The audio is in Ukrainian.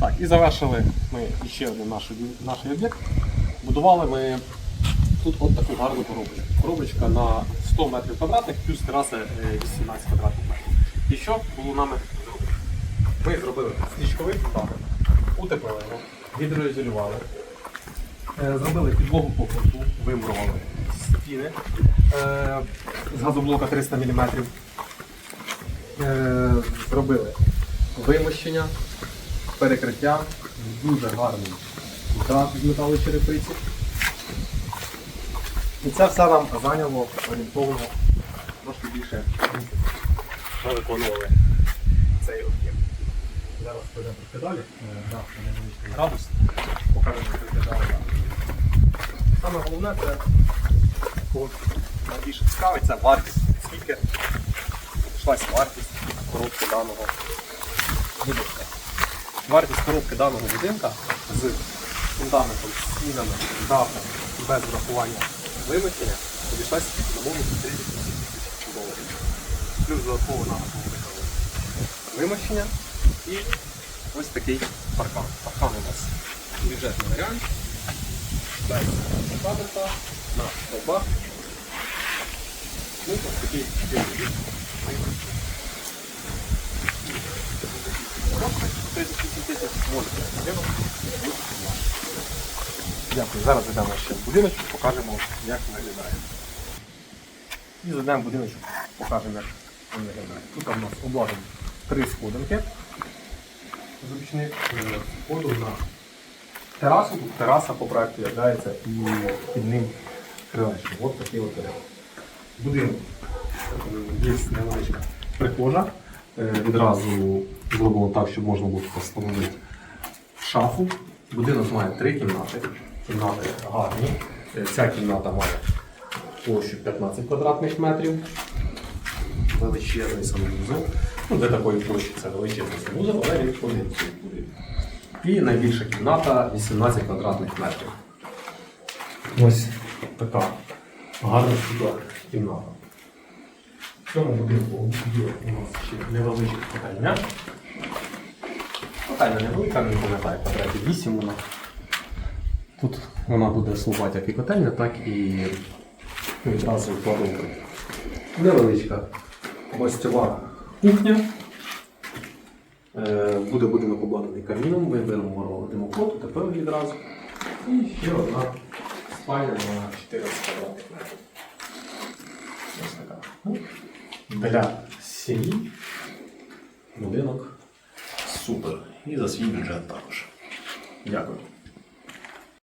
Так, і завершили ми ще один наш, об'єкт. Будували ми тут от таку гарну коробочку. Коробочка на 100 метрів квадратних, плюс тераса е, 18 квадратних метрів. І що було нами зроблено? Ми зробили стрічковий фундамент, утеплили його, гідроізолювали, е, зробили підлогу покруту, вимурували стіни е, з газоблока 300 мм. Е, зробили вимощення, перекриття, дуже гарний дах з металочерепиці. І це все нам зайняло орієнтовно трошки більше місяця. Ми виконували цей об'єкт. Зараз підемо трошки далі. Е, невеличкий градус. Покажемо, як виглядає. Саме головне це кого найбільше цікавить, це вартість. Скільки йшлася вартість коробки даного будинка. Вартість коробки даного будинка з фундаментом, стінами, дахом без врахування вимикання обійшлася на мову 30 тисяч доларів. Плюс додатково нам вимощення і ось такий паркан. Паркан у нас бюджетний варіант. Далі фабрика на стовбах. Ну, ось такий Дякую. Зараз зайдемо ще в будиночок, покажемо, як виглядає. І зайдемо в будиночок, покажемо, як він виглядає. Тут у нас обладнані три сходинки е, входу на терасу. Тут тераса по проекту являється і під ним крилечко. Ось такий от. Будинок є невеличка прихожа. Е, Відразу зроблено так, щоб можна було встановити шафу. Будинок має три кімнати. Кімнати гарні. Е, Ця кімната має площу 15 квадратних метрів. Величезний санвузол. Ну, для такої площі це величезний санвузол, але він один будинок. І найбільша кімната 18 квадратних метрів. Ось така гарна кімната. В цьому будинку є у нас ще невеличка котельня. Котельня невелика, не пам'ятаю, квадратів 8 вона. Тут вона буде слугувати як і котельня, так і відразу кладовка. Невеличка гостьова кухня. Е, Буде будинок обладнаний каміном, ми беремо димоход, тепер відразу. І ще одна спальня на 400 квадратних метрів. Ось така. Для сім'ї будинок супер. І за свій бюджет також. Дякую.